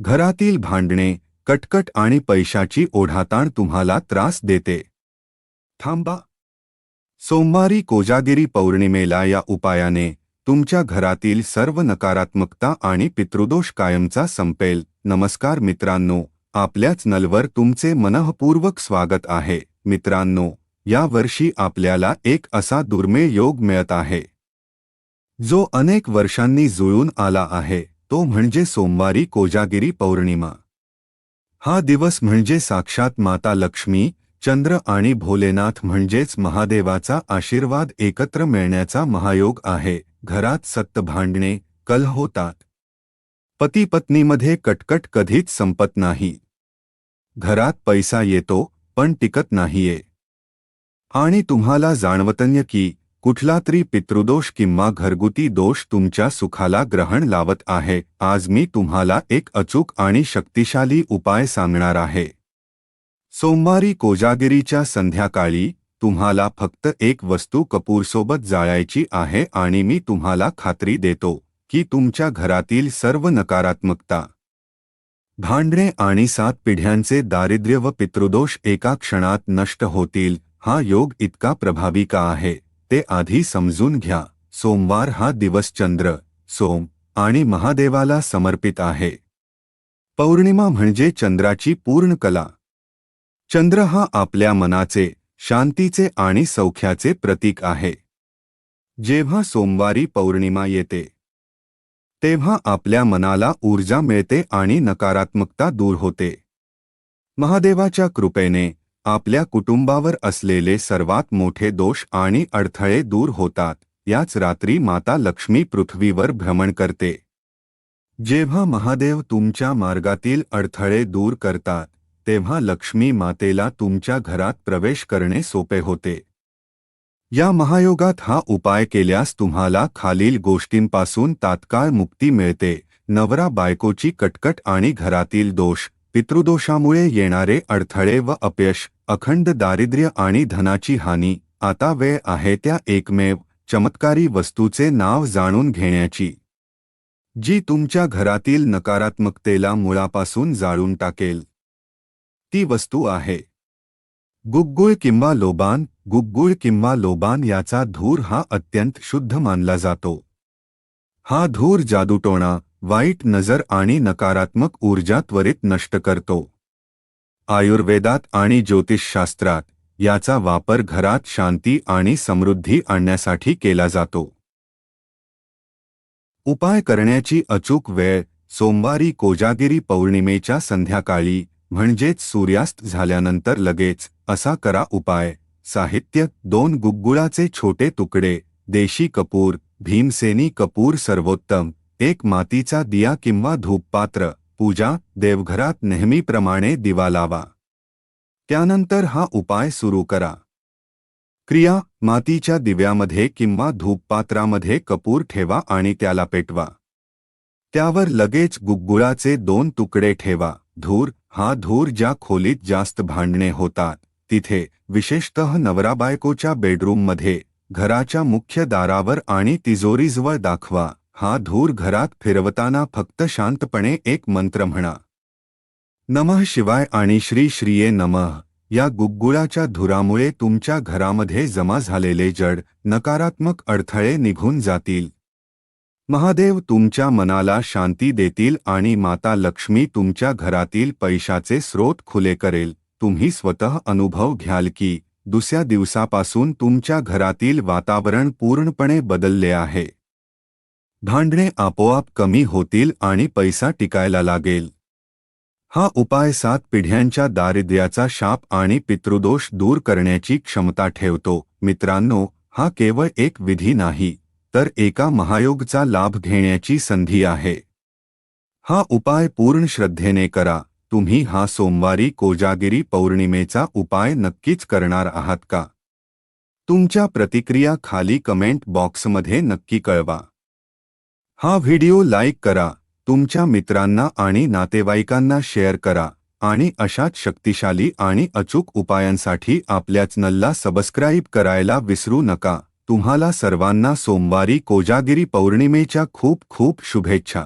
घरातील भांडणे कटकट आणि पैशाची ओढाताण तुम्हाला त्रास देते. थांबा. सोमवारी कोजागिरी पौर्णिमेला या उपायाने तुमच्या घरातील सर्व नकारात्मकता आणि पितृदोष कायमचा संपेल. नमस्कार मित्रांनो आपल्याच नलवर तुमचे मनःपूर्वक स्वागत आहे. मित्रांनो या वर्षी आपल्याला एक असा दुर्मिळ योग मिळत आहे. जो अनेक वर्षांनी जुळून आला आहे. तो म्हणजे सोमवारी कोजागिरी पौर्णिमा. हा दिवस म्हणजे साक्षात माता लक्ष्मी चंद्र आणि भोलेनाथ म्हणजेच महादेवाचा आशीर्वाद एकत्र मिळण्याचा महायोग आहे घरात सत्त भांडणे कल होतात. पती पत्नीमध्ये कटकट कधीच संपत नाही. घरात पैसा येतो पण टिकत नाहीये. आणि तुम्हाला जाणवतन्य की कुठला तरी पितृदोष किंवा घरगुती दोष तुमच्या सुखाला ग्रहण लावत आहे. आज मी तुम्हाला एक अचूक आणि शक्तिशाली उपाय सांगणार आहे. सोमवारी कोजागिरीच्या संध्याकाळी तुम्हाला फक्त एक वस्तू कपूरसोबत जाळायची आहे आणि मी तुम्हाला खात्री देतो की तुमच्या घरातील सर्व नकारात्मकता भांडणे आणि सात पिढ्यांचे दारिद्र्य व पितृदोष एका क्षणात नष्ट होतील हा योग इतका प्रभावी का आहे? ते आधी समजून घ्या. सोमवार हा दिवस चंद्र सोम आणि महादेवाला समर्पित आहे. पौर्णिमा म्हणजे चंद्राची पूर्ण कला. चंद्र हा आपल्या मनाचे शांतीचे आणि सौख्याचे प्रतीक आहे. जेव्हा सोमवारी पौर्णिमा येते तेव्हा आपल्या मनाला ऊर्जा मिळते आणि नकारात्मकता दूर होते. महादेवाच्या कृपेने आपल्या कुटुंबावर असलेले सर्वात मोठे दोष आणि अडथळे दूर होतात याच रात्री माता लक्ष्मी पृथ्वीवर भ्रमण करते. जेव्हा महादेव तुमच्या मार्गातील अडथळे दूर करतात तेव्हा लक्ष्मी मातेला तुमच्या घरात प्रवेश करणे सोपे होते. या महायोगात हा उपाय केल्यास तुम्हाला खालील गोष्टींपासून तात्काळ मुक्ती मिळते नवरा बायकोची कटकट आणि घरातील दोष पितृदोषामुळे येणारे अडथळे व अपयश अखंड दारिद्र्य आणि धनाची हानी आता वेळ आहे त्या एकमेव चमत्कारी वस्तूचे नाव जाणून घेण्याची. जी तुमच्या घरातील नकारात्मकतेला मुळापासून जाळून टाकेल. ती वस्तू आहे. गुग्गुळ किंवा लोबान गुग्गुळ किंवा लोबान याचा धूर हा अत्यंत शुद्ध मानला जातो. हा धूर जादूटोणा वाईट नजर आणि नकारात्मक ऊर्जा त्वरित नष्ट करतो. आयुर्वेदात आणि ज्योतिषशास्त्रात याचा वापर घरात शांती आणि समृद्धी आणण्यासाठी केला जातो. उपाय करण्याची अचूक वेळ सोमवारी कोजागिरी पौर्णिमेच्या संध्याकाळी म्हणजेच सूर्यास्त झाल्यानंतर लगेच असा करा उपाय. साहित्य दोन गुग्गुळाचे छोटे तुकडे देशी कपूर भीमसेनी कपूर सर्वोत्तम एक मातीचा दिया किंवा धूपपात्र. पूजा देवघरात नेहमीप्रमाणे दिवा लावा. त्यानंतर हा उपाय सुरू करा. क्रिया मातीच्या दिव्यामध्ये किंवा धूपपात्रामध्ये कपूर ठेवा आणि त्याला पेटवा. त्यावर लगेच गुग्गुळाचे दोन तुकडे ठेवा. धूर हा धूर ज्या खोलीत जास्त भांडणे होतात तिथे विशेषतः नवराबायकोच्या बेडरूममध्ये घराच्या मुख्य दारावर आणि तिजोरीजवळ दाखवा. हा धूर घरात फिरवताना फक्त शांतपणे एक मंत्र म्हणा. नमः शिवाय आणि श्री श्रीये नमः. या गुग्गुळाच्या धुरामुळे तुमच्या घरामध्ये जमा झालेले जड नकारात्मक अडथळे निघून जातील. महादेव तुमच्या मनाला शांती देतील आणि माता लक्ष्मी तुमच्या घरातील पैशाचे स्रोत खुले करेल. तुम्ही स्वतः अनुभव घ्याल की दुसऱ्या दिवसापासून तुमच्या घरातील वातावरण पूर्णपणे बदलले आहे. भांडणे आपोआप कमी होतील आणि पैसा टिकायला लागेल. हा उपाय सात पिढ्यांच्या दारिद्र्याचा शाप आणि पितृदोष दूर करण्याची क्षमता ठेवतो. मित्रांनो हा केवळ एक विधी नाही तर एका महायोगचा लाभ घेण्याची संधी आहे. हा उपाय पूर्ण श्रद्धेने करा. तुम्ही हा सोमवारी कोजागिरी पौर्णिमेचा उपाय नक्कीच करणार आहात का? तुमच्या प्रतिक्रिया खाली कमेंट बॉक्समध्ये नक्की कळवा. हा व्हिडिओ लाईक करा तुमच्या मित्रांना आणि नातेवाईकांना शेअर करा आणि अशाच शक्तिशाली आणि अचूक उपायांसाठी आपल्या चॅनलला सबस्क्राईब करायला विसरू नका. तुम्हाला सर्वांना सोमवारी कोजागिरी पौर्णिमेच्या खूप खूप शुभेच्छा.